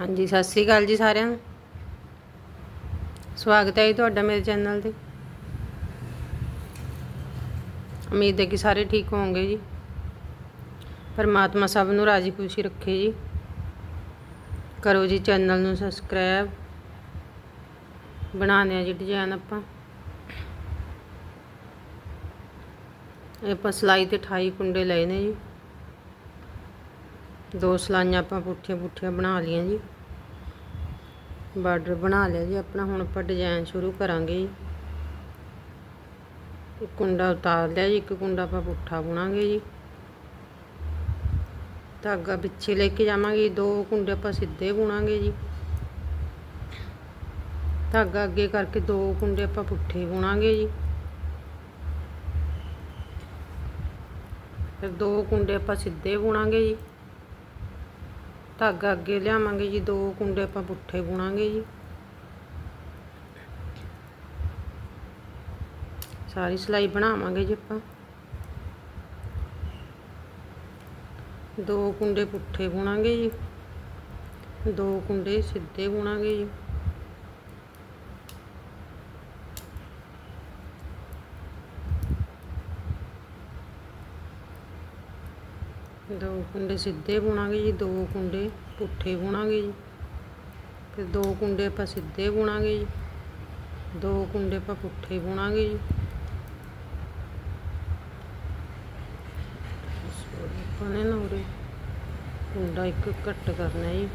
ਹਾਂਜੀ, ਸਤਿ ਸ੍ਰੀ ਅਕਾਲ ਜੀ ਸਾਰਿਆਂ ਨੂੰ। ਸਵਾਗਤ ਹੈ ਜੀ ਤੁਹਾਡਾ ਮੇਰੇ ਚੈਨਲ ਤੇ। ਉਮੀਦ ਹੈ ਕਿ ਸਾਰੇ ਠੀਕ ਹੋਵੋਗੇ ਜੀ। ਪਰਮਾਤਮਾ ਸਭ ਨੂੰ ਰਾਜੀ ਖੁਸ਼ੀ ਰੱਖੇ ਜੀ। ਕਰੋ ਜੀ ਚੈਨਲ ਨੂੰ ਸਬਸਕ੍ਰਾਈਬ। ਬਣਾਉਂਦੇ ਆ ਜੀ ਡਿਜ਼ਾਈਨ ਆਪਾਂ। ਇਹ ਆਪਾਂ ਸਿਲਾਈ ਤੇ 28 ਕੁੰਡੇ ਲਏ ਨੇ ਜੀ। ਦੋ ਸਲਾਈਆਂ ਆਪਾਂ ਪੁੱਠੀਆਂ ਪੁੱਠੀਆਂ ਬਣਾ ਲਈਆਂ ਜੀ। ਬਾਰਡਰ ਬਣਾ ਲਿਆ ਜੀ ਆਪਣਾ, ਹੁਣ ਆਪਾਂ ਡਿਜ਼ਾਈਨ ਸ਼ੁਰੂ ਕਰਾਂਗੇ ਜੀ। ਇੱਕ ਕੁੰਡਾ ਉਤਾਰ ਲਿਆ ਜੀ, ਇੱਕ ਕੁੰਡਾ ਆਪਾਂ ਪੁੱਠਾ ਬੁਣਾਂਗੇ ਜੀ। ਧਾਗਾ ਪਿੱਛੇ ਲੈ ਕੇ ਜਾਵਾਂਗੇ, ਦੋ ਕੁੰਡੇ ਆਪਾਂ ਸਿੱਧੇ ਬੁਣਾਂਗੇ ਜੀ। ਧਾਗਾ ਅੱਗੇ ਕਰਕੇ ਦੋ ਕੁੰਡੇ ਆਪਾਂ ਪੁੱਠੇ ਬੁਣਾਂਗੇ ਜੀ। ਫਿਰ ਦੋ ਕੁੰਡੇ ਆਪਾਂ ਸਿੱਧੇ ਬੁਣਾਂਗੇ ਜੀ। ਧਾਗਾ ਅੱਗੇ ਲਿਆਵਾਂਗੇ ਜੀ, ਦੋ ਕੁੰਡੇ ਆਪਾਂ ਪੁੱਠੇ ਬੁਣਾਂਗੇ ਜੀ। ਸਾਰੀ ਸਿਲਾਈ ਬਣਾਵਾਂਗੇ ਜੀ ਆਪਾਂ। ਦੋ ਕੁੰਡੇ ਪੁੱਠੇ ਬੁਣਾਂਗੇ ਜੀ। ਦੋ ਕੁੰਡੇ ਸਿੱਧੇ ਬੁਣਾਂਗੇ ਜੀ। ਦੋ ਕੁੰਡੇ ਸਿੱਧੇ ਬੁਣਾਂਗੇ ਜੀ, ਦੋ ਕੁੰਡੇ ਪੁੱਠੇ ਬੁਣਾਂਗੇ ਜੀ। ਫਿਰ ਦੋ ਕੁੰਡੇ ਆਪਾਂ ਸਿੱਧੇ ਬੁਣਾਂਗੇ ਜੀ, ਦੋ ਕੁੰਡੇ ਆਪਾਂ ਪੁੱਠੇ ਬੁਣਾਂਗੇ ਜੀ। ਆਪਾਂ ਨੇ ਨਾ ਉਰੇ ਕੁੰਡਾ ਇੱਕ ਘੱਟ ਕਰਨਾ ਜੀ।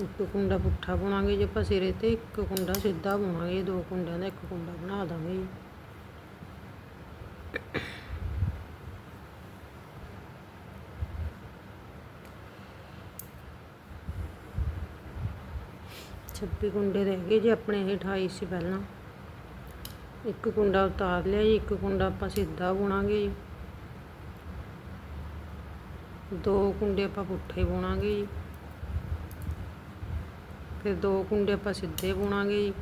ਇੱਕ ਕੁੰਡਾ ਪੁੱਠਾ ਬੁਣਾਂਗੇ ਜੇ, ਆਪਾਂ ਸਿਰੇ ਤੇ ਇੱਕ ਕੁੰਡਾ ਸਿੱਧਾ ਬੁਣਾਂਗੇ, ਦੋ ਕੁੰਡਿਆਂ ਦਾ ਇੱਕ ਕੁੰਡਾ ਬਣਾ ਦਾਂਗੇ ਜੀ। ਛੱਬੀ ਕੁੰਡੇ ਰਹਿ ਗਏ ਜੀ ਆਪਣੇ ਇਹ 28 ਸੀ ਪਹਿਲਾਂ। ਇੱਕ ਕੁੰਡਾ ਉਤਾਰ ਲਿਆ ਜੀ, ਇੱਕ ਕੁੰਡਾ ਆਪਾਂ ਸਿੱਧਾ ਬੁਣਾਂਗੇ ਜੀ। ਦੋ ਕੁੰਡੇ ਆਪਾਂ ਪੁੱਠੇ ਬੁਣਾਂਗੇ ਜੀ। ਫਿਰ ਦੋ ਕੁੰਡੇ ਆਪਾਂ ਸਿੱਧੇ ਬੁਣਾਂਗੇ ਜੀ।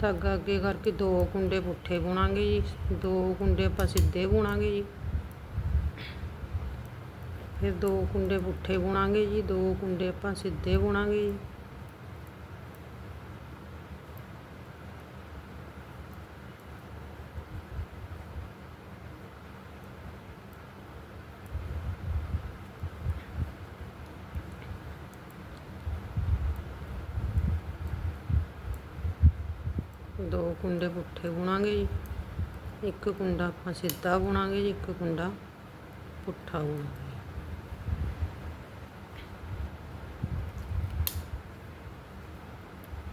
ਧਾਗਾ ਅੱਗੇ ਕਰਕੇ ਦੋ ਕੁੰਡੇ ਪੁੱਠੇ ਬੁਣਾਂਗੇ ਜੀ। ਦੋ ਕੁੰਡੇ ਆਪਾਂ ਸਿੱਧੇ ਬੁਣਾਂਗੇ ਜੀ। ਫਿਰ ਦੋ ਕੁੰਡੇ ਪੁੱਠੇ ਬੁਣਾਂਗੇ ਜੀ। ਦੋ ਕੁੰਡੇ ਆਪਾਂ ਸਿੱਧੇ ਬੁਣਾਂਗੇ ਜੀ। ਦੋ ਕੁੰਡੇ ਪੁੱਠੇ ਬੁਣਾਂਗੇ ਜੀ। ਇੱਕ ਕੁੰਡਾ ਆਪਾਂ ਸਿੱਧਾ ਬੁਣਾਂਗੇ ਜੀ, ਇੱਕ ਕੁੰਡਾ ਪੁੱਠਾ ਬੁਣਾਂਗੇ।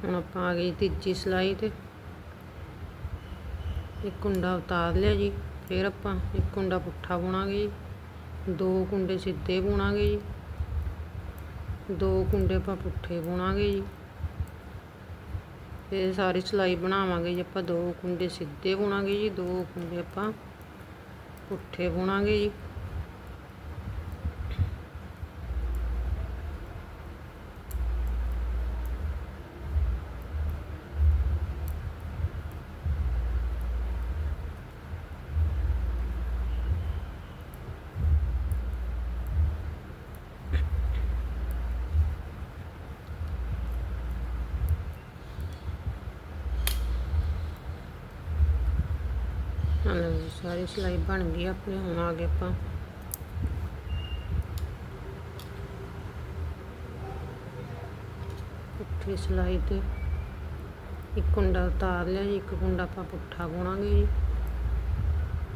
ਹੁਣ ਆਪਾਂ ਆ ਗਏ ਤੀਜੀ ਸਿਲਾਈ ਤੇ। ਇੱਕ ਕੁੰਡਾ ਉਤਾਰ ਲਿਆ ਜੀ, ਫਿਰ ਆਪਾਂ ਇੱਕ ਕੁੰਡਾ ਪੁੱਠਾ ਬੁਣਾਂਗੇ ਜੀ। ਦੋ ਕੁੰਡੇ ਸਿੱਧੇ ਬੁਣਾਂਗੇ ਜੀ। ਦੋ ਕੁੰਡੇ ਆਪਾਂ ਪੁੱਠੇ ਬੁਣਾਂਗੇ ਜੀ। ਫਿਰ ਸਾਰੀ ਸਿਲਾਈ ਬਣਾਵਾਂਗੇ ਜੀ ਆਪਾਂ, ਦੋ ਕੁੰਡੇ ਸਿੱਧੇ ਬੁਣਾਂਗੇ ਜੀ, ਦੋ ਕੁੰਡੇ ਆਪਾਂ ਪੁੱਠੇ ਬੁਣਾਂਗੇ ਜੀ ਲਓ ਜੀ ਸਾਰੀ ਸਿਲਾਈ ਬਣ ਗਈ ਆਪਣੇ ਹੁਣ ਆ ਗਏ ਆਪਾਂ। ਪੁੱਠੀ ਸਿਲਾਈ ਤੇ ਇੱਕ ਕੁੰਡਾ ਉਤਾਰ ਲਿਆ ਜੀ, ਇੱਕ ਕੁੰਡਾ ਆਪਾਂ ਪੁੱਠਾ ਬੁਣਾਂਗੇ ਜੀ।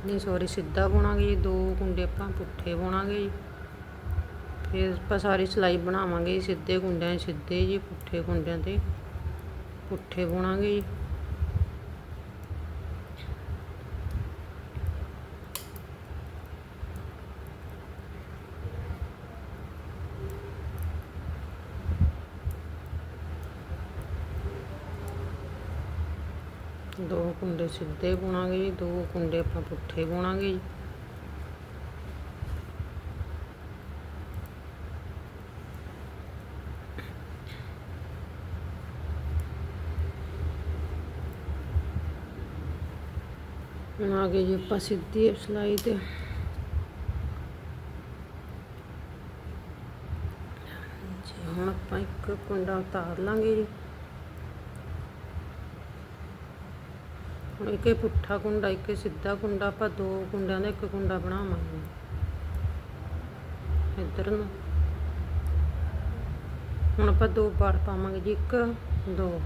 ਨਹੀਂ ਸੌਰੀ ਸਿੱਧਾ ਬੁਣਾਂਗੇ ਜੀ, ਦੋ ਕੁੰਡੇ ਆਪਾਂ ਪੁੱਠੇ ਬੁਣਾਂਗੇ ਜੀ। ਫਿਰ ਆਪਾਂ ਸਾਰੀ ਸਿਲਾਈ ਬਣਾਵਾਂਗੇ ਜੀ, ਸਿੱਧੇ ਕੁੰਡਿਆਂ 'ਚ ਸਿੱਧੇ ਜੀ, ਪੁੱਠੇ ਕੁੰਡਿਆਂ ਤੇ ਪੁੱਠੇ ਬੁਣਾਂਗੇ ਜੀ। ਸਿੱਧੇ ਬੁਣਾਂਗੇ ਜੀ, ਦੋ ਕੁੰਡੇ ਆਪਾਂ ਪੁੱਠੇ ਬੁਣਾਂਗੇ ਜੀ। ਬਣਾ ਕੇ ਜੀ ਆਪਾਂ ਸਿੱਧੀ ਸਲਾਈ ਤੇ। ਹੁਣ ਆਪਾਂ ਇੱਕ ਕੁੰਡਾ ਉਤਾਰ ਲਾਂਗੇ ਜੀ। ਇੱਕ ਪੁੱਠਾ ਕੁੰਡਾ, ਇੱਕ ਸਿੱਧਾ ਕੁੰਡਾ, ਆਪਾਂ ਦੋ ਕੁੰਡਿਆਂ ਦਾ ਇੱਕ ਕੁੰਡਾ ਬਣਾਵਾਂਗੇ। ਇੱਧਰ ਨੂੰ। ਹੁਣ ਆਪਾਂ ਦੋ ਬਾੜ ਪਾਵਾਂਗੇ ਜੀ, ਇੱਕ, ਦੋ।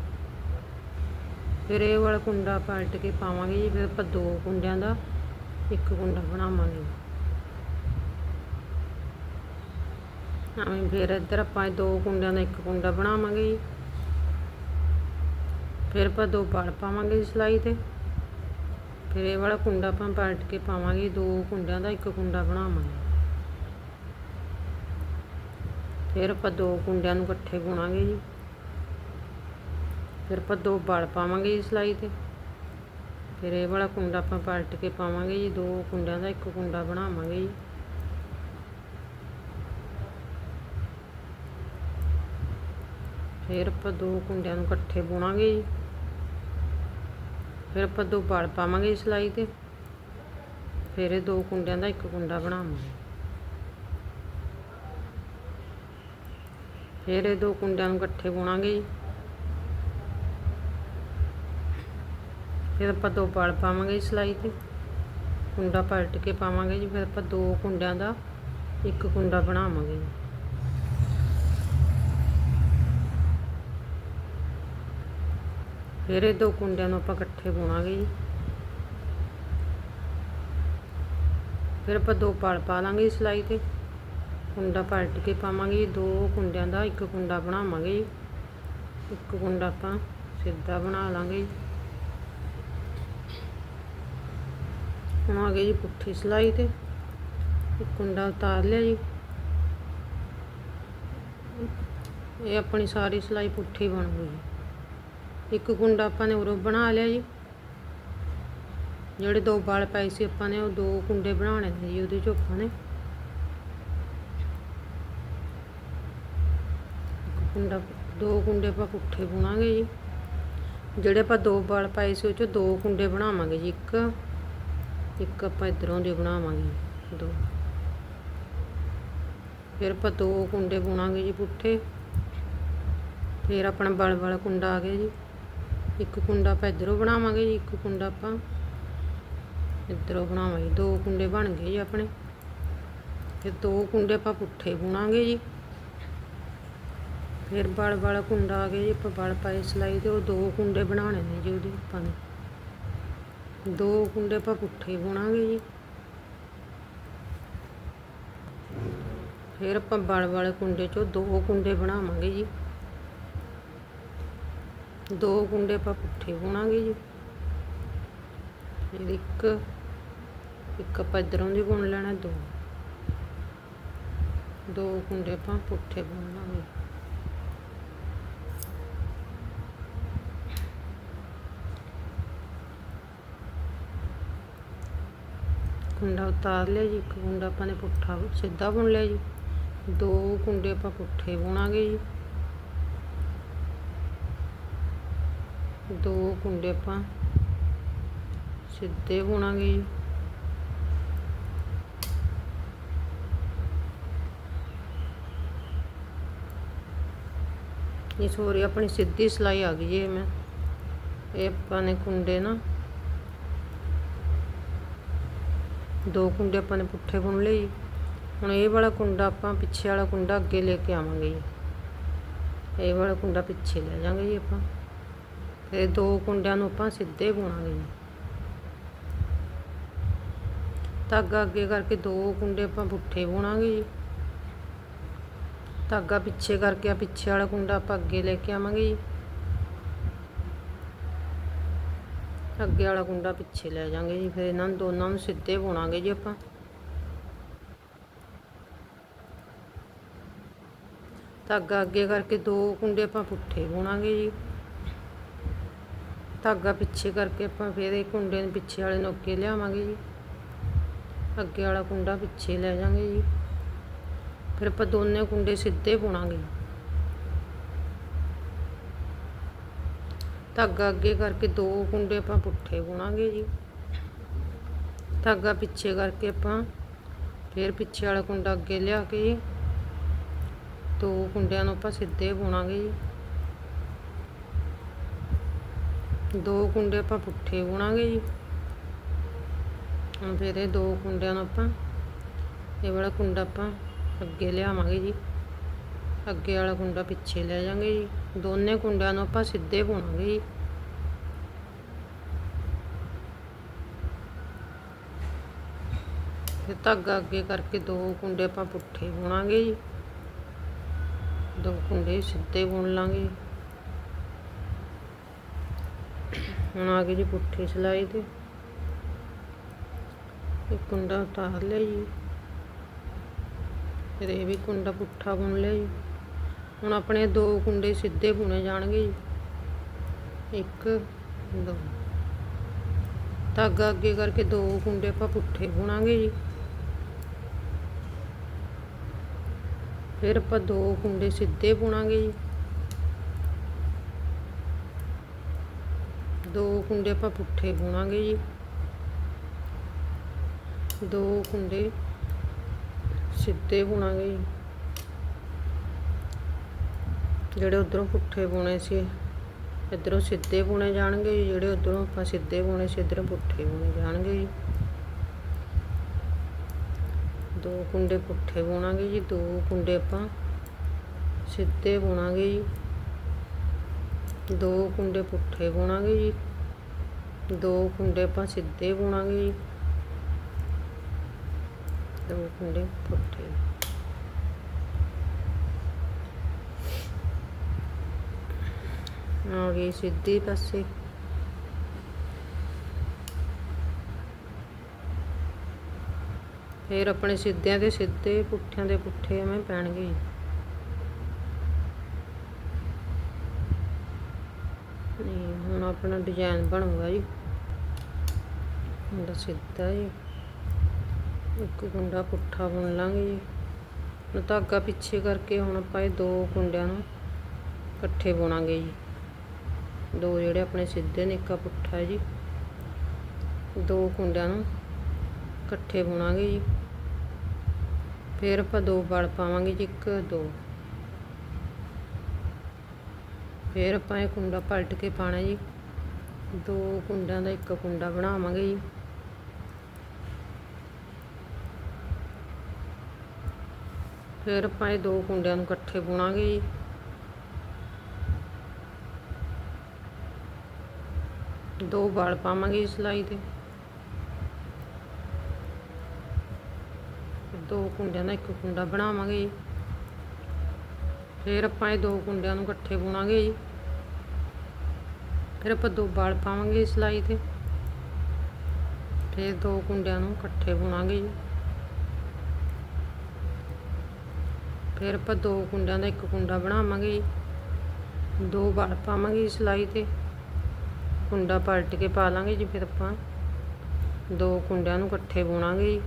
ਫਿਰ ਇਹ ਵਾਲਾ ਕੁੰਡਾ ਪਲਟ ਕੇ ਪਾਵਾਂਗੇ ਜੀ, ਫਿਰ ਆਪਾਂ ਦੋ ਕੁੰਡਿਆਂ ਦਾ ਇੱਕ ਕੁੰਡਾ ਬਣਾਵਾਂਗੇ। ਐਵੇਂ ਫਿਰ ਇੱਧਰ ਆਪਾਂ ਦੋ ਕੁੰਡਿਆਂ ਦਾ ਇੱਕ ਕੁੰਡਾ ਬਣਾਵਾਂਗੇ ਜੀ। ਫਿਰ ਆਪਾਂ ਦੋ ਬਾੜ ਪਾਵਾਂਗੇ ਜੀ ਸਿਲਾਈ ਤੇ। ਫਿਰ ਇਹ ਵਾਲਾ ਕੁੰਡਾ ਆਪਾਂ ਪਲਟ ਕੇ ਪਾਵਾਂਗੇ, ਦੋ ਕੁੰਡਿਆਂ ਦਾ ਇੱਕ ਕੁੰਡਾ ਬਣਾਵਾਂਗੇ। ਫਿਰ ਆਪਾਂ ਦੋ ਕੁੰਡਿਆਂ ਨੂੰ ਇਕੱਠੇ ਬੁਣਾਂਗੇ ਜੀ। ਫਿਰ ਆਪਾਂ ਦੋ ਬਲ ਪਾਵਾਂਗੇ ਜੀ ਸਿਲਾਈ ਤੇ। ਫਿਰ ਇਹ ਵਾਲਾ ਕੁੰਡਾ ਆਪਾਂ ਪਲਟ ਕੇ ਪਾਵਾਂਗੇ ਜੀ, ਦੋ ਕੁੰਡਿਆਂ ਦਾ ਇੱਕ ਕੁੰਡਾ ਬਣਾਵਾਂਗੇ ਜੀ। ਫਿਰ ਆਪਾਂ ਦੋ ਕੁੰਡਿਆਂ ਨੂੰ ਇਕੱਠੇ ਬੁਣਾਂਗੇ ਜੀ। ਫਿਰ ਆਪਾਂ ਦੋ ਬਲ ਪਾਵਾਂਗੇ ਜੀ ਸਿਲਾਈ ਤੇ। ਫਿਰ ਇਹ ਦੋ ਕੁੰਡਿਆਂ ਦਾ ਇੱਕ ਕੁੰਡਾ ਬਣਾਵਾਂਗੇ। ਫਿਰ ਇਹ ਦੋ ਕੁੰਡਿਆਂ ਨੂੰ ਇਕੱਠੇ ਬੁਣਾਂਗੇ ਜੀ। ਫਿਰ ਆਪਾਂ ਦੋ ਬਲ ਪਾਵਾਂਗੇ ਜੀ ਸਿਲਾਈ ਤੇ। ਕੁੰਡਾ ਪਲਟ ਕੇ ਪਾਵਾਂਗੇ ਜੀ। ਫਿਰ ਆਪਾਂ ਦੋ ਕੁੰਡਿਆਂ ਦਾ ਇੱਕ ਕੁੰਡਾ ਬਣਾਵਾਂਗੇ ਫਿਰ ਇਹ ਦੋ ਕੁੰਡਿਆਂ ਨੂੰ ਆਪਾਂ ਇਕੱਠੇ ਬੁਣਾਂਗੇ ਜੀ। ਫਿਰ ਆਪਾਂ ਦੋ ਪਲ ਪਾ ਲਾਂਗੇ ਜੀ ਸਿਲਾਈ ਤੇ। ਕੁੰਡਾ ਪਲਟ ਕੇ ਪਾਵਾਂਗੇ ਜੀ, ਦੋ ਕੁੰਡਿਆਂ ਦਾ, ਇੱਕ ਕੁੰਡਾ ਬਣਾਵਾਂਗੇ ਜੀ। ਇੱਕ ਕੁੰਡਾ ਆਪਾਂ ਸਿੱਧਾ ਬਣਾ ਲਾਂਗੇ ਜੀ। ਹੁਣ ਆ ਗਈ ਜੀ ਪੁੱਠੀ ਸਿਲਾਈ ਤੇ। ਇੱਕ ਕੁੰਡਾ ਉਤਾਰ ਲਿਆ ਜੀ। ਇਹ ਆਪਣੀ ਸਾਰੀ ਸਿਲਾਈ ਪੁੱਠੀ ਬਣ ਗਈ ਇੱਕ ਕੁੰਡਾ ਆਪਾਂ ਨੇ ਉਰੋਂ ਬਣਾ ਲਿਆ ਜੀ। ਜਿਹੜੇ ਦੋ ਵਾਲ ਪਏ ਸੀ ਆਪਾਂ ਨੇ, ਉਹ ਦੋ ਕੁੰਡੇ ਬਣਾਉਣੇ ਨੇ ਜੀ ਉਹਦੇ ਚੋਂ ਆਪਾਂ ਨੇ। ਕੁੰਡਾ ਦੋ ਕੁੰਡੇ ਆਪਾਂ ਪੁੱਠੇ ਬੁਣਾਂਗੇ ਜੀ। ਜਿਹੜੇ ਆਪਾਂ ਦੋ ਵਾਲ ਪਾਏ ਸੀ ਉਹ ਚੋਂ ਦੋ ਕੁੰਡੇ ਬਣਾਵਾਂਗੇ ਜੀ, ਇੱਕ ਇੱਕ ਆਪਾਂ ਇਧਰੋਂ ਦੇ ਬਣਾਵਾਂਗੇ ਦੋ। ਫਿਰ ਆਪਾਂ ਦੋ ਕੁੰਡੇ ਬੁਣਾਂਗੇ ਜੀ ਪੁੱਠੇ। ਫਿਰ ਆਪਣਾ ਬਲ ਵਾਲਾ ਕੁੰਡਾ ਆ ਗਿਆ ਜੀ। ਇੱਕ ਕੁੰਡਾ ਆਪਾਂ ਇਧਰੋਂ ਬਣਾਵਾਂਗੇ ਜੀ, ਇੱਕ ਕੁੰਡਾ ਆਪਾਂ ਇਧਰੋਂ ਬਣਾਵਾਂਗੇ ਦੋ ਕੁੰਡੇ ਬਣ ਗਏ ਜੀ ਆਪਣੇ। ਫਿਰ ਦੋ ਕੁੰਡੇ ਆਪਾਂ ਪੁੱਠੇ ਬੁਣਾਂਗੇ ਜੀ। ਫਿਰ ਬਲ ਵਾਲਾ ਕੁੰਡਾ ਆ ਗਿਆ ਜੀ, ਆਪਾਂ ਬਲ ਪਾਏ ਸਿਲਾਈ ਤੇ, ਉਹ ਦੋ ਕੁੰਡੇ ਬਣਾਉਣੇ ਨੇ ਜੀ ਉਹਦੇ ਆਪਾਂ ਨੇ। ਦੋ ਕੁੰਡੇ ਆਪਾਂ ਪੁੱਠੇ ਬੁਣਾਂਗੇ ਜੀ। ਫਿਰ ਆਪਾਂ ਬਲ ਵਾਲੇ ਕੁੰਡੇ ਚੋਂ ਦੋ ਕੁੰਡੇ ਬਣਾਵਾਂਗੇ ਜੀ। ਦੋ ਕੁੰਡੇ ਆਪਾਂ ਪੁੱਠੇ ਬੁਣਾਂਗੇ ਜੀ। ਫਿਰ ਇੱਕ ਇੱਕ ਆਪਾਂ ਇਧਰੋਂ ਦੀ ਬੁਣ ਲੈਣਾ, ਦੋ। ਦੋ ਕੁੰਡੇ ਆਪਾਂ ਪੁੱਠੇ ਬੁਣ ਲਾਂਗੇ ਕੁੰਡਾ ਉਤਾਰ ਲਿਆ ਜੀ, ਇੱਕ ਕੁੰਡਾ ਆਪਾਂ ਨੇ ਪੁੱਠਾ ਸਿੱਧਾ ਬੁਣ ਲਿਆ ਜੀ। ਦੋ ਕੁੰਡੇ ਆਪਾਂ ਪੁੱਠੇ ਬੁਣਾਂਗੇ ਜੀ। ਦੋ ਕੁੰਡੇ ਆਪਾਂ ਸਿੱਧੇ ਬੁਣਾਂਗੇ ਜੀ। ਇਹ ਸੋਰੀ ਆਪਣੀ ਸਿੱਧੀ ਸਿਲਾਈ ਆ ਗਈ ਜੀ ਮੈਂ। ਇਹ ਆਪਾਂ ਨੇ ਕੁੰਡੇ ਨਾ ਦੋ ਕੁੰਡੇ ਆਪਾਂ ਨੇ ਪੁੱਠੇ ਬੁਣ ਲਏ ਜੀ। ਹੁਣ ਇਹ ਵਾਲਾ ਕੁੰਡਾ ਆਪਾਂ ਪਿੱਛੇ ਵਾਲਾ ਕੁੰਡਾ ਅੱਗੇ ਲੈ ਕੇ ਆਵਾਂਗੇ ਜੀ। ਇਹ ਵਾਲਾ ਕੁੰਡਾ ਪਿੱਛੇ ਲੈ ਜਾਵਾਂਗੇ ਜੀ ਆਪਾਂ। ਤੇ ਦੋ ਕੁੰਡਿਆਂ ਨੂੰ ਆਪਾਂ ਸਿੱਧੇ ਬੁਣਾਂਗੇ ਜੀ। ਧਾਗਾ ਅੱਗੇ ਕਰਕੇ ਦੋ ਕੁੰਡੇ ਆਪਾਂ ਪੁੱਠੇ ਬੁਣਾਂਗੇ ਜੀ। ਧਾਗਾ ਪਿੱਛੇ ਕਰਕੇ ਆ ਪਿੱਛੇ ਵਾਲਾ ਕੁੰਡਾ ਆਪਾਂ ਅੱਗੇ ਲੈ ਕੇ ਆਵਾਂਗੇ ਜੀ। ਅੱਗੇ ਵਾਲਾ ਕੁੰਡਾ ਪਿੱਛੇ ਲੈ ਜਾਾਂਗੇ ਜੀ, ਫਿਰ ਇਹਨਾਂ ਨੂੰ ਦੋਨਾਂ ਨੂੰ ਸਿੱਧੇ ਬੁਣਾਂਗੇ ਜੀ ਆਪਾਂ। ਧਾਗਾ ਅੱਗੇ ਕਰਕੇ ਦੋ ਕੁੰਡੇ ਆਪਾਂ ਪੁੱਠੇ ਬੁਣਾਂਗੇ ਜੀ। ਧਾਗਾ ਪਿੱਛੇ ਕਰਕੇ ਆਪਾਂ ਫਿਰ ਇਹ ਕੁੰਡੇ ਨੂੰ ਪਿੱਛੇ ਵਾਲੇ ਨੂੰ ਅੱਗੇ ਲਿਆਵਾਂਗੇ ਜੀ। ਅੱਗੇ ਵਾਲਾ ਕੁੰਡਾ ਪਿੱਛੇ ਲੈ ਜਾਾਂਗੇ ਜੀ। ਫਿਰ ਆਪਾਂ ਦੋਨੇ ਕੁੰਡੇ ਸਿੱਧੇ ਬੁਣਾਂਗੇ ਧਾਗਾ ਅੱਗੇ ਕਰਕੇ ਦੋ ਕੁੰਡੇ ਆਪਾਂ ਪੁੱਠੇ ਬੁਣਾਂਗੇ ਜੀ। ਧਾਗਾ ਪਿੱਛੇ ਕਰਕੇ ਆਪਾਂ ਫਿਰ ਪਿੱਛੇ ਵਾਲਾ ਕੁੰਡਾ ਅੱਗੇ ਲਿਆ ਕੇ ਜੀ। ਦੋ ਕੁੰਡਿਆਂ ਨੂੰ ਆਪਾਂ ਸਿੱਧੇ ਬੁਣਾਂਗੇ ਜੀ। ਦੋ ਕੁੰਡੇ ਆਪਾਂ ਪੁੱਠੇ ਬੁਣਾਂਗੇ ਜੀ। ਹੁਣ ਫਿਰ ਇਹ ਦੋ ਕੁੰਡਿਆਂ ਨੂੰ ਆਪਾਂ, ਇਹ ਵਾਲਾ ਕੁੰਡਾ ਆਪਾਂ ਅੱਗੇ ਲਿਆਵਾਂਗੇ ਜੀ। ਅੱਗੇ ਵਾਲਾ ਕੁੰਡਾ ਪਿੱਛੇ ਲੈ ਜਾਵਾਂਗੇ ਜੀ। ਦੋਨੇ ਕੁੰਡਿਆਂ ਨੂੰ ਆਪਾਂ ਸਿੱਧੇ ਬੁਣਾਂਗੇ ਜੀ। ਫਿਰ ਧਾਗਾ ਅੱਗੇ ਕਰਕੇ ਦੋ ਕੁੰਡੇ ਆਪਾਂ ਪੁੱਠੇ ਬੁਣਾਂਗੇ ਜੀ। ਦੋ ਕੁੰਡੇ ਸਿੱਧੇ ਬੁਣ ਲਾਂਗੇ। ਹੁਣ ਆ ਗਈ ਜੀ ਪੁੱਠੀ ਸਿਲਾਈ ਤੇ ਇੱਕ ਕੁੰਡਾ ਉਤਾਰ ਲਿਆ ਜੀ। ਫਿਰ ਇਹ ਵੀ ਕੁੰਡਾ ਪੁੱਠਾ ਬੁਣ ਲਿਆ ਜੀ। ਹੁਣ ਆਪਣੇ ਦੋ ਕੁੰਡੇ ਸਿੱਧੇ ਬੁਣੇ ਜਾਣਗੇ ਜੀ। ਇੱਕ, ਦੋ। ਧਾਗਾ ਅੱਗੇ ਕਰਕੇ ਦੋ ਕੁੰਡੇ ਆਪਾਂ ਪੁੱਠੇ ਬੁਣਾਂਗੇ ਜੀ। ਫਿਰ ਆਪਾਂ ਦੋ ਕੁੰਡੇ ਸਿੱਧੇ ਬੁਣਾਂਗੇ ਜੀ। ਦੋ ਕੁੰਡੇ ਆਪਾਂ ਪੁੱਠੇ ਬੁਣਾਂਗੇ ਜੀ। ਦੋ ਕੁੰਡੇ ਸਿੱਧੇ ਬੁਣਾਂਗੇ ਜੀ। ਜਿਹੜੇ ਉਧਰੋਂ ਪੁੱਠੇ ਬੁਣੇ ਸੀ, ਇਧਰੋਂ ਸਿੱਧੇ ਬੁਣੇ ਜਾਣਗੇ ਜੀ। ਜਿਹੜੇ ਉਧਰੋਂ ਆਪਾਂ ਸਿੱਧੇ ਬੁਣੇ ਸੀ, ਇਧਰੋਂ ਪੁੱਠੇ ਬੁਣੇ ਜਾਣਗੇ ਜੀ। ਦੋ ਕੁੰਡੇ ਪੁੱਠੇ ਬੁਣਾਂਗੇ ਜੀ। ਦੋ ਕੁੰਡੇ ਆਪਾਂ ਸਿੱਧੇ ਬੁਣਾਂਗੇ ਜੀ। ਦੋ ਕੁੰਡੇ ਪੁੱਠੇ ਬੁਣਾਂਗੇ ਜੀ। ਦੋ ਕੁੰਡੇ ਆਪਾਂ ਸਿੱਧੇ ਬੁਣਾਂਗੇ ਜੀ। ਦੋ ਕੁੰਡੇ ਪੁੱਠੇ। ਆ ਗਈ ਸਿੱਧੇ ਪਾਸੇ। ਫਿਰ ਆਪਣੇ ਸਿੱਧਿਆਂ ਦੇ ਸਿੱਧੇ ਪੁੱਠਿਆਂ ਦੇ ਪੁੱਠੇ ਐਵੇਂ ਪੈਣਗੇ ਜੀ ਨਹੀਂ ਹੁਣ ਆਪਣਾ ਡਿਜ਼ਾਈਨ ਬਣੂਗਾ ਜੀ। ਹੁੰਦਾ ਸਿੱਧਾ ਜੀ ਇੱਕ ਕੁੰਡਾ ਪੁੱਠਾ ਬੁਣ ਲਾਂਗੇ ਜੀ। ਹੁਣ ਧਾਗਾ ਪਿੱਛੇ ਕਰਕੇ ਹੁਣ ਆਪਾਂ ਇਹ ਦੋ ਕੁੰਡਿਆਂ ਨੂੰ ਇਕੱਠੇ ਬੁਣਾਂਗੇ ਜੀ। ਦੋ ਜਿਹੜੇ ਆਪਣੇ ਸਿੱਧੇ ਨੇ, ਇੱਕ ਪੁੱਠਾ ਜੀ। ਦੋ ਕੁੰਡਿਆਂ ਨੂੰ ਇਕੱਠੇ ਬੁਣਾਂਗੇ ਜੀ। ਫਿਰ ਆਪਾਂ ਦੋ ਵਲ ਪਾਵਾਂਗੇ ਜੀ, ਇੱਕ, ਦੋ। ਫਿਰ ਆਪਾਂ ਇਹ ਕੁੰਡਾ ਪਲਟ ਕੇ ਪਾਣਾ ਜੀ। ਦੋ ਕੁੰਡਿਆਂ ਦਾ ਇੱਕ ਕੁੰਡਾ ਬਣਾਵਾਂਗੇ ਜੀ। ਫਿਰ ਆਪਾਂ ਇਹ ਦੋ ਕੁੰਡਿਆਂ ਨੂੰ ਇਕੱਠੇ ਬੁਣਾਂਗੇ ਜੀ। ਦੋ ਵਲ ਪਾਵਾਂਗੇ ਸਿਲਾਈ ਤੇ ਦੋ ਕੁੰਡਿਆਂ ਦਾ ਇੱਕ ਕੁੰਡਾ ਬਣਾਵਾਂਗੇ ਜੀ। ਫਿਰ ਆਪਾਂ ਇਹ ਦੋ ਕੁੰਡਿਆਂ ਨੂੰ ਇਕੱਠੇ ਬੁਣਾਂਗੇ ਜੀ। ਫਿਰ ਆਪਾਂ ਦੋ ਬਾਲ ਪਾਵਾਂਗੇ ਸਿਲਾਈ ਤੇ। ਫਿਰ ਦੋ ਕੁੰਡਿਆਂ ਨੂੰ ਇਕੱਠੇ ਬੁਣਾਂਗੇ ਜੀ। ਫਿਰ ਆਪਾਂ ਦੋ ਕੁੰਡਿਆਂ ਦਾ ਇੱਕ ਕੁੰਡਾ ਬਣਾਵਾਂਗੇ ਜੀ। ਦੋ ਬਾਲ ਪਾਵਾਂਗੇ ਸਿਲਾਈ ਤੇ। ਕੁੰਡਾ ਪਲਟ ਕੇ ਪਾ ਲਾਂਗੇ ਜੀ ਫਿਰ ਆਪਾਂ। ਦੋ ਕੁੰਡਿਆਂ ਨੂੰ ਇਕੱਠੇ ਬੁਣਾਂਗੇ ਜੀ।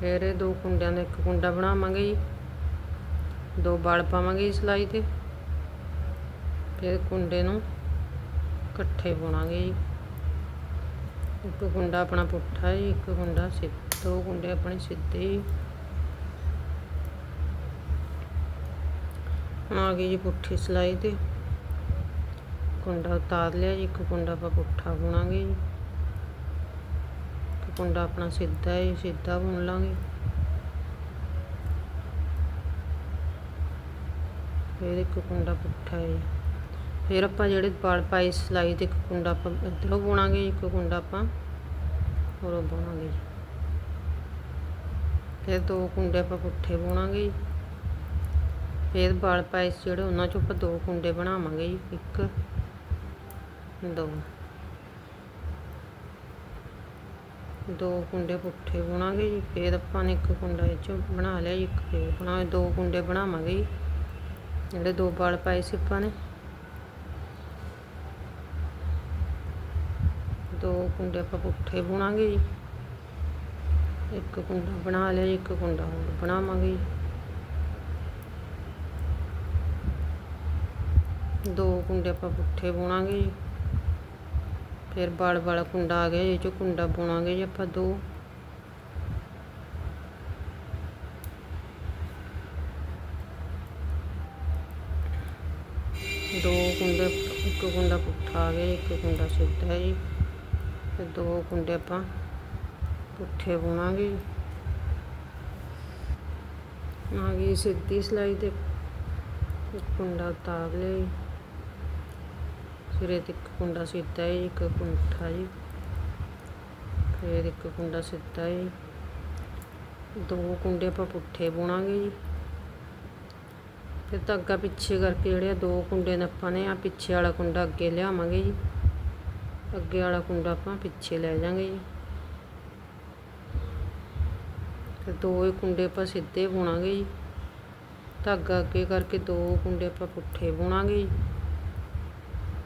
ਫਿਰ ਇਹ ਦੋ ਕੁੰਡਿਆਂ ਦਾ ਇੱਕ ਕੁੰਡਾ ਬਣਾਵਾਂਗੇ ਜੀ। ਦੋ ਬਾਲ ਪਾਵਾਂਗੇ ਸਿਲਾਈ ਤੇ। ਫਿਰ ਕੁੰਡੇ ਨੂੰ ਇਕੱਠੇ ਬੁਣਾਂਗੇ ਜੀ। ਇੱਕ ਕੁੰਡਾ ਆਪਣਾ ਪੁੱਠਾ ਜੀ, ਇੱਕ ਕੁੰਡਾ ਸਿੱਧਾ, ਦੋ ਕੁੰਡੇ ਆਪਣੇ ਸਿੱਧੇ ਜੀ। ਆ ਗਈ ਜੀ ਪੁੱਠੀ ਸਿਲਾਈ ਤੇ। ਕੁੰਡਾ ਉਤਾਰ ਲਿਆ ਜੀ, ਇੱਕ ਕੁੰਡਾ ਆਪਾਂ ਪੁੱਠਾ ਬੁਣਾਂਗੇ ਜੀ। ਇੱਕ ਕੁੰਡਾ ਆਪਣਾ ਸਿੱਧਾ ਹੈ ਜੀ, ਸਿੱਧਾ ਬੁਣ ਲਾਂਗੇ। ਫਿਰ ਇੱਕ ਕੁੰਡਾ ਪੁੱਠਾ ਹੈ ਜੀ। ਫਿਰ ਆਪਾਂ ਜਿਹੜੇ ਵਲ ਪਾਈ ਸਿਲਾਈ ਤੇ ਇੱਕ ਕੁੰਡਾ ਆਪਾਂ ਇੱਧਰੋਂ ਬੁਣਾਂਗੇ, ਇੱਕ ਕੁੰਡਾ ਆਪਾਂ ਹੋਰੋਂ ਬੁਣਾਂਗੇ ਫਿਰ ਦੋ ਕੁੰਡੇ ਆਪਾਂ ਪੁੱਠੇ ਬੁਣਾਂਗੇ ਜੀ। ਫਿਰ ਵਲ ਪਾਏ ਜਿਹੜੇ, ਉਹਨਾਂ ਚੋਂ ਆਪਾਂ ਦੋ ਕੁੰਡੇ ਬਣਾਵਾਂਗੇ ਜੀ, ਇੱਕ, ਦੋ। ਦੋ ਕੁੰਡੇ ਪੁੱਠੇ ਬੁਣਾਂਗੇ ਜੀ, ਫਿਰ ਆਪਾਂ ਨੇ ਇੱਕ ਕੁੰਡਾ ਇਹ ਚੋਂ ਬਣਾ ਲਿਆ ਜੀ, ਇੱਕ ਫੇਰ ਬਣਾ, ਦੋ ਕੁੰਡੇ ਬਣਾਵਾਂਗੇ ਜੀ। ਜਿਹੜੇ ਦੋ ਵਲ ਪਾਏ ਸੀ ਆਪਾਂ ਨੇ। ਦੋ ਕੁੰਡੇ ਆਪਾਂ ਪੁੱਠੇ ਬੁਣਾਂਗੇ ਜੀ। ਇੱਕ ਕੁੰਡਾ ਬਣਾ ਲਿਆ ਜੀ, ਇੱਕ ਕੁੰਡਾ ਹੋਰ ਬਣਾਵਾਂਗੇ ਜੀ। ਦੋ ਕੁੰਡੇ ਆਪਾਂ ਪੁੱਠੇ ਬੁਣਾਂਗੇ ਜੀ। ਫਿਰ ਬਲ ਵਾਲਾ ਕੁੰਡਾ ਆ ਗਿਆ ਇਹ ਚੋਂ ਕੁੰਡਾ ਪਾਉਣਾਗੇ ਜੀ ਆਪਾਂ ਦੋ। ਦੋ ਕੁੰਡੇ, ਇੱਕ ਕੁੰਡਾ ਪੁੱਠਾ ਆ ਗਿਆ ਇੱਕ ਕੁੰਡਾ ਸਿੱਧਾ ਹੈ ਜੀ। ਤੇ ਦੋ ਕੁੰਡੇ ਆਪਾਂ ਪੁੱਠੇ ਬੁਣਾਂਗੇ ਜੀ ਆ ਗਈ ਸਿੱਧੀ ਸਲਾਈ ਤੇ ਇੱਕ ਕੁੰਡਾ ਉਤਾਰ ਲਿਆ ਜੀ। ਫਿਰ 'ਤੇ ਇੱਕ ਕੁੰਡਾ ਸਿੱਧਾ ਹੈ ਜੀ, ਇੱਕ ਪੁੱਠਾ ਜੀ। ਫਿਰ ਇੱਕ ਕੁੰਡਾ ਸਿੱਧਾ ਹੈ ਜੀ। ਦੋ ਕੁੰਡੇ ਆਪਾਂ ਪੁੱਠੇ ਬੁਣਾਂਗੇ ਜੀ। ਫਿਰ ਧਾਗਾ ਪਿੱਛੇ ਕਰਕੇ ਜਿਹੜੇ ਆ ਦੋ ਕੁੰਡੇ ਨੇ ਆਪਾਂ ਨੇ ਆ ਪਿੱਛੇ ਵਾਲਾ ਕੁੰਡਾ ਅੱਗੇ ਲਿਆਵਾਂਗੇ ਜੀ। ਅੱਗੇ ਵਾਲਾ ਕੁੰਡਾ ਆਪਾਂ ਪਿੱਛੇ ਲੈ ਜਾਾਂਗੇ ਜੀ। ਤੇ ਦੋ ਹੀ ਕੁੰਡੇ ਆਪਾਂ ਸਿੱਧੇ ਪਾਉਣਾਗੇ ਜੀ। ਧਾਗਾ ਅੱਗੇ ਕਰਕੇ ਦੋ ਕੁੰਡੇ ਆਪਾਂ ਪੁੱਠੇ ਪਾਉਣਾਗੇ ਜੀ।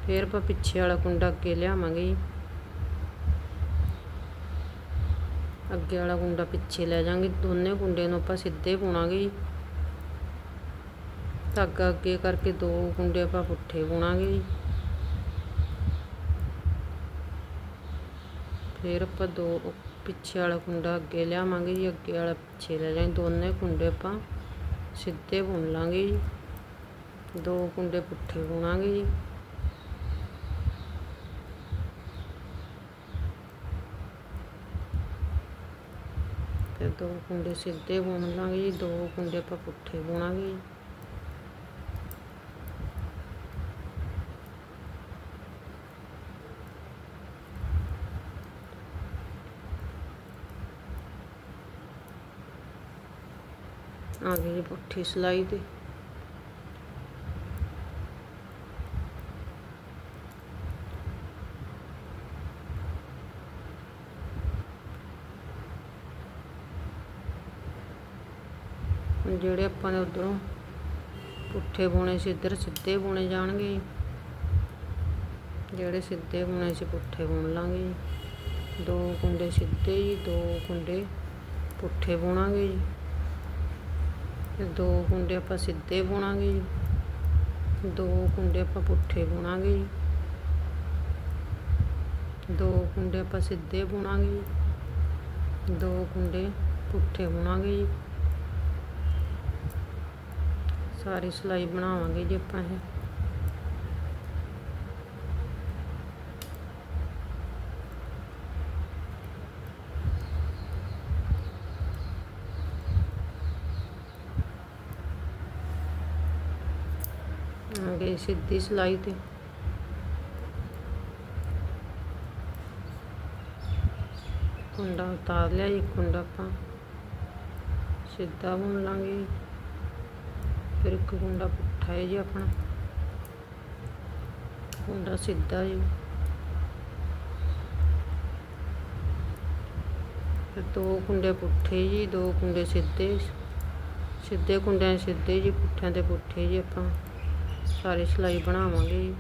ਫਿਰ ਆਪਾਂ ਪਿੱਛੇ ਵਾਲਾ ਕੁੰਡਾ ਅੱਗੇ ਲਿਆਵਾਂਗੇ ਜੀ। ਅੱਗੇ ਵਾਲਾ ਕੁੰਡਾ ਪਿੱਛੇ ਲੈ ਜਾਾਂਗੇ ਦੋਨੇ ਕੁੰਡੇ ਨੂੰ ਆਪਾਂ ਸਿੱਧੇ ਪਾਉਣਾਗੇ ਜੀ। ਧਾਗਾ ਅੱਗੇ ਕਰਕੇ ਦੋ ਕੁੰਡੇ ਆਪਾਂ ਪੁੱਠੇ ਪਾਉਣਾਗੇ ਜੀ। ਫਿਰ ਆਪਾਂ ਦੋ ਪਿੱਛੇ ਵਾਲਾ ਕੁੰਡਾ ਅੱਗੇ ਲਿਆਵਾਂਗੇ ਜੀ, ਅੱਗੇ ਵਾਲਾ ਪਿੱਛੇ ਲੈ ਜਾਵਾਂਗੇ। ਦੋਨੇ ਕੁੰਡੇ ਆਪਾਂ ਸਿੱਧੇ ਬੁਣ ਲਾਂਗੇ ਜੀ। ਦੋ ਕੁੰਡੇ ਪੁੱਠੇ ਬੁਣਾਂਗੇ ਜੀ। ਤੇ ਦੋ ਕੁੰਡੇ ਸਿੱਧੇ ਬੁਣ ਲਾਂਗੇ ਜੀ, ਦੋ ਕੁੰਡੇ ਆਪਾਂ ਪੁੱਠੇ ਬੁਣਾਂਗੇ ਜੀ। ਆ ਗਈ ਜੀ ਪੁੱਠੀ ਸਲਾਈ ਤੇ। ਜਿਹੜੇ ਆਪਾਂ ਨੇ ਉਧਰੋਂ ਪੁੱਠੇ ਬੁਣੇ ਸੀ, ਇੱਧਰ ਸਿੱਧੇ ਬੁਣੇ ਜਾਣਗੇ ਜੀ। ਜਿਹੜੇ ਸਿੱਧੇ ਬੁਣੇ ਸੀ, ਪੁੱਠੇ ਬੁਣ ਲਾਂਗੇ ਜੀ। ਦੋ ਕੁੰਡੇ ਸਿੱਧੇ ਜੀ, ਦੋ ਕੁੰਡੇ ਪੁੱਠੇ ਬੁਣਾਂਗੇ ਜੀ। ਤੇ ਦੋ ਕੁੰਡੇ ਆਪਾਂ ਸਿੱਧੇ ਬੁਣਾਂਗੇ ਜੀ। ਦੋ ਕੁੰਡੇ ਆਪਾਂ ਪੁੱਠੇ ਬੁਣਾਂਗੇ ਜੀ। ਦੋ ਕੁੰਡੇ ਆਪਾਂ ਸਿੱਧੇ ਬੁਣਾਂਗੇ ਜੀ। ਦੋ ਕੁੰਡੇ ਪੁੱਠੇ ਬੁਣਾਂਗੇ ਜੀ। ਸਾਰੀ ਸਲਾਈ ਬਣਾਵਾਂਗੇ ਜੀ ਆਪਾਂ ਇਹ ਆ ਗਈ ਸਿੱਧੀ ਸਲਾਈ ਤੇ। ਕੁੰਡਾ ਉਤਾਰ ਲਿਆ ਜੀ, ਕੁੰਡਾ ਆਪਾਂ ਸਿੱਧਾ ਬੁਣ ਲਾਂਗੇ। ਫਿਰ ਇੱਕ ਕੁੰਡਾ ਪੁੱਠਾ ਹੈ ਜੀ ਆਪਣਾ। ਕੁੰਡਾ ਸਿੱਧਾ ਜੀ। ਫਿਰ ਦੋ ਕੁੰਡੇ ਪੁੱਠੇ ਜੀ, ਦੋ ਕੁੰਡੇ ਸਿੱਧੇ। ਸਿੱਧੇ ਕੁੰਡਿਆਂ 'ਚ ਸਿੱਧੇ ਜੀ, ਪੁੱਠਿਆਂ ਤੇ ਪੁੱਠੇ ਜੀ ਆਪਾਂ। ਸਾਰੀ ਸਿਲਾਈ ਬਣਾਵਾਂਗੇ। ਜੀ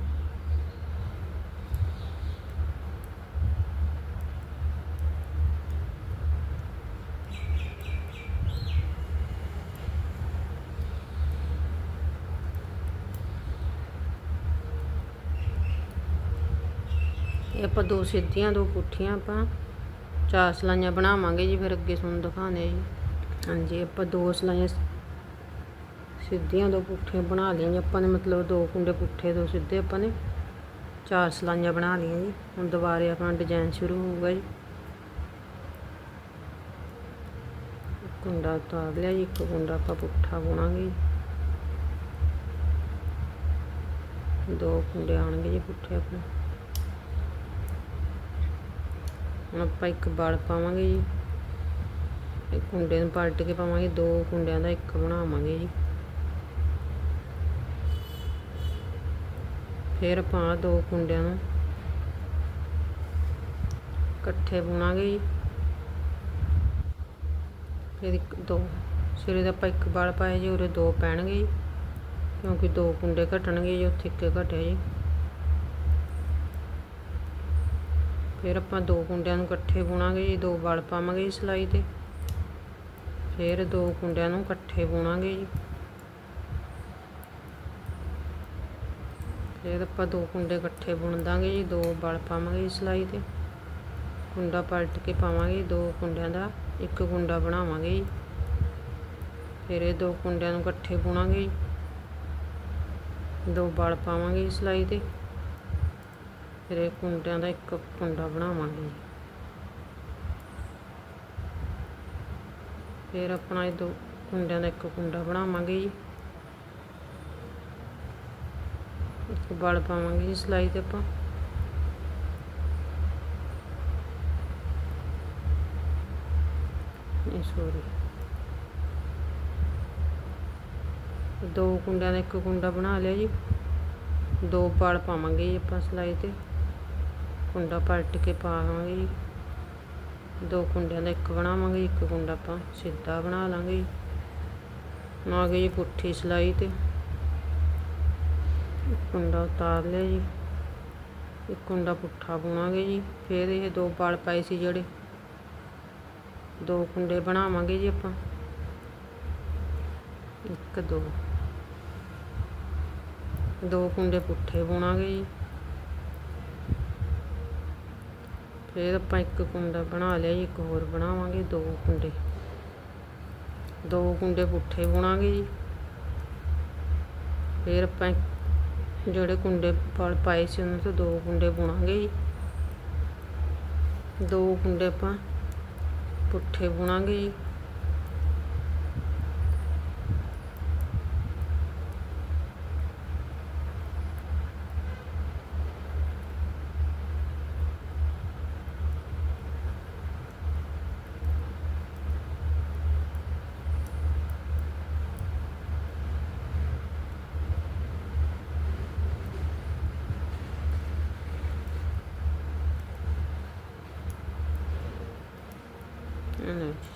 ਇਹ ਆਪਾਂ ਦੋ ਸਿੱਧੀਆਂ, ਦੋ ਪੁੱਠੀਆਂ ਆਪਾਂ ਚਾਰ ਸਲਾਈਆਂ ਬਣਾਵਾਂਗੇ ਜੀ, ਫਿਰ ਅੱਗੇ ਤੁਹਾਨੂੰ ਦਿਖਾਣੇ ਜੀ। ਹਾਂਜੀ, ਆਪਾਂ ਦੋ ਸਲਾਈਆਂ ਸਿੱਧੀਆਂ ਦੋ ਪੁੱਠੀਆਂ ਬਣਾ ਲਈਆਂ ਜੀ। ਆਪਾਂ ਨੇ ਮਤਲਬ ਦੋ ਕੁੰਡੇ ਪੁੱਠੇ, ਦੋ ਸਿੱਧੇ ਆਪਾਂ ਨੇ। ਚਾਰ ਸਲਾਈਆਂ ਬਣਾ ਲਈਆਂ ਜੀ। ਹੁਣ ਦੁਬਾਰੇ ਆਪਣਾ ਡਿਜ਼ਾਈਨ ਸ਼ੁਰੂ ਹੋਊਗਾ ਜੀ। ਕੁੰਡਾ ਉਤਾਰ ਲਿਆ ਜੀ। ਇੱਕ ਕੁੰਡਾ ਆਪਾਂ ਪੁੱਠਾ ਬੁਣਾਂਗੇ ਜੀ। ਦੋ ਕੁੰਡੇ ਆਣਗੇ ਜੀ ਪੁੱਠੇ ਆਪਣੇ। ਹੁਣ ਆਪਾਂ ਇੱਕ ਬਲ ਪਾਵਾਂਗੇ ਜੀ। ਇੱਕ ਕੁੰਡੇ ਨੂੰ ਪਲਟ ਕੇ ਪਾਵਾਂਗੇ। ਦੋ ਕੁੰਡਿਆਂ ਦਾ ਇੱਕ ਬਣਾਵਾਂਗੇ ਜੀ। ਫਿਰ ਆਪਾਂ ਦੋ ਕੁੰਡਿਆਂ ਨੂੰ ਇਕੱਠੇ ਬੁਣਾਂਗੇ ਜੀ। ਫਿਰ ਇੱਕ, ਦੋ ਸਿਰੇ ਦਾ ਆਪਾਂ ਇੱਕ ਬਲ ਪਾਇਆ ਜੀ, ਉਰੇ ਦੋ ਪੈਣਗੇ ਜੀ, ਕਿਉਂਕਿ ਦੋ ਕੁੰਡੇ ਘਟਣਗੇ ਜੀ, ਉੱਥੇ ਇੱਕ ਘਟਿਆ ਜੀ। ਫਿਰ ਆਪਾਂ ਦੋ ਕੁੰਡਿਆਂ ਨੂੰ ਇਕੱਠੇ ਬੁਣਾਂਗੇ ਜੀ, ਦੋ ਵਲ ਪਾਵਾਂਗੇ ਜੀ ਸਿਲਾਈ ਤੇ। ਫਿਰ ਦੋ ਕੁੰਡਿਆਂ ਨੂੰ ਇਕੱਠੇ ਬੁਣਾਂਗੇ ਜੀ। ਫਿਰ ਆਪਾਂ ਦੋ ਕੁੰਡੇ ਇਕੱਠੇ ਬੁਣ ਦਾਂਗੇ ਜੀ, ਦੋ ਬਲ ਪਾਵਾਂਗੇ ਜੀ ਸਿਲਾਈ ਤੇ। ਕੁੰਡਾ ਪਲਟ ਕੇ ਪਾਵਾਂਗੇ, ਦੋ ਕੁੰਡਿਆਂ ਦਾ, ਇੱਕ ਕੁੰਡਾ ਬਣਾਵਾਂਗੇ ਜੀ। ਫਿਰ ਇਹ ਦੋ ਕੁੰਡਿਆਂ ਨੂੰ ਇਕੱਠੇ ਬੁਣਾਂਗੇ ਜੀ। ਦੋ ਬਲ ਪਾਵਾਂਗੇ ਜੀ ਸਿਲਾਈ ਤੇ। ਫਿਰ ਇਹ ਕੁੰਡਿਆਂ ਦਾ ਇੱਕ ਕੁੰਡਾ ਬਣਾਵਾਂਗੇ ਫਿਰ ਆਪਣਾ ਇਹ ਦੋ ਕੁੰਡਿਆਂ ਦਾ ਇੱਕ ਕੁੰਡਾ ਬਣਾਵਾਂਗੇ ਜੀ। ਇੱਕ ਬਲ ਪਾਵਾਂਗੇ ਜੀ ਸਿਲਾਈ ਤੇ ਆਪਾਂ। ਇਹ ਸੋਰੀ ਦੋ ਕੁੰਡਿਆਂ ਦਾ ਇੱਕ ਕੁੰਡਾ ਬਣਾ ਲਿਆ ਜੀ। ਦੋ ਬਲ ਪਾਵਾਂਗੇ ਜੀ ਆਪਾਂ ਸਿਲਾਈ ਤੇ। ਕੁੰਡਾ ਪਲਟ ਕੇ ਪਾਵਾਂਗੇ ਜੀ। ਦੋ ਕੁੰਡਿਆਂ ਦਾ ਇੱਕ ਬਣਾਵਾਂਗੇ, ਇੱਕ ਕੁੰਡਾ ਆਪਾਂ ਸਿੱਧਾ ਬਣਾ ਲਾਂਗੇ ਜੀ। ਆ ਗਈ ਜੀ ਪੁੱਠੀ ਸਿਲਾਈ ਤੇ। ਇੱਕ ਕੁੰਡਾ ਉਤਾਰ ਲਿਆ ਜੀ। ਇੱਕ ਕੁੰਡਾ ਪੁੱਠਾ ਬੁਣਾਂਗੇ ਜੀ। ਫਿਰ ਇਹ ਦੋ ਬਲ ਪਾਏ ਸੀ ਜਿਹੜੇ। ਦੋ ਕੁੰਡੇ ਬਣਾਵਾਂਗੇ ਜੀ ਆਪਾਂ। ਇੱਕ, ਦੋ। ਦੋ ਕੁੰਡੇ ਪੁੱਠੇ ਬੁਣਾਂਗੇ ਜੀ। ਫਿਰ ਆਪਾਂ ਇੱਕ ਕੁੰਡਾ ਬਣਾ ਲਿਆ ਜੀ। ਇੱਕ ਹੋਰ ਬਣਾਵਾਂਗੇ, ਦੋ ਕੁੰਡੇ। ਦੋ ਕੁੰਡੇ ਪੁੱਠੇ ਬੁਣਾਂਗੇ ਜੀ। ਫਿਰ ਆਪਾਂ ਜਿਹੜੇ ਕੁੰਡੇ ਪਲ ਪਾਏ ਸੀ ਉਹਨਾਂ ਤੋਂ ਦੋ ਕੁੰਡੇ ਬੁਣਾਂਗੇ ਜੀ। ਦੋ ਕੁੰਡੇ ਆਪਾਂ ਪੁੱਠੇ ਬੁਣਾਂਗੇ ਜੀ।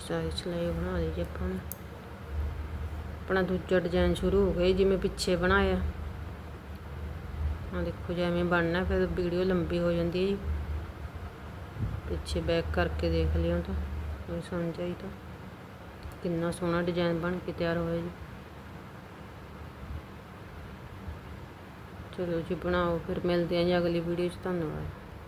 ਸਾਰੀ ਸਿਲਾਈ ਬਣਾ ਲਈ ਜੀ ਆਪਾਂ ਨੇ ਆਪਣਾ ਦੂਜਾ ਡਿਜ਼ਾਈਨ ਸ਼ੁਰੂ ਹੋ ਗਿਆ ਜਿਵੇਂ ਪਿੱਛੇ ਬਣਾਇਆ। ਆ ਦੇਖੋ ਜਿਵੇਂ ਬਣਨਾ, ਫਿਰ ਵੀਡੀਓ ਲੰਬੀ ਹੋ ਜਾਂਦੀ ਹੈ ਜੀ। ਪਿੱਛੇ ਬੈਕ ਕਰਕੇ ਦੇਖ ਲਿਓ ਤਾਂ ਕੋਈ ਸਮਝ ਆਈ ਤਾਂ। ਕਿੰਨਾ ਸੋਹਣਾ ਡਿਜ਼ਾਈਨ ਬਣ ਕੇ ਤਿਆਰ ਹੋਇਆ ਜੀ। ਚਲੋ ਜੀ, ਬਣਾਓ, ਫਿਰ ਮਿਲਦੇ ਹਾਂ ਜੀ ਅਗਲੀ ਵੀਡੀਓ 'ਚ। ਧੰਨਵਾਦ।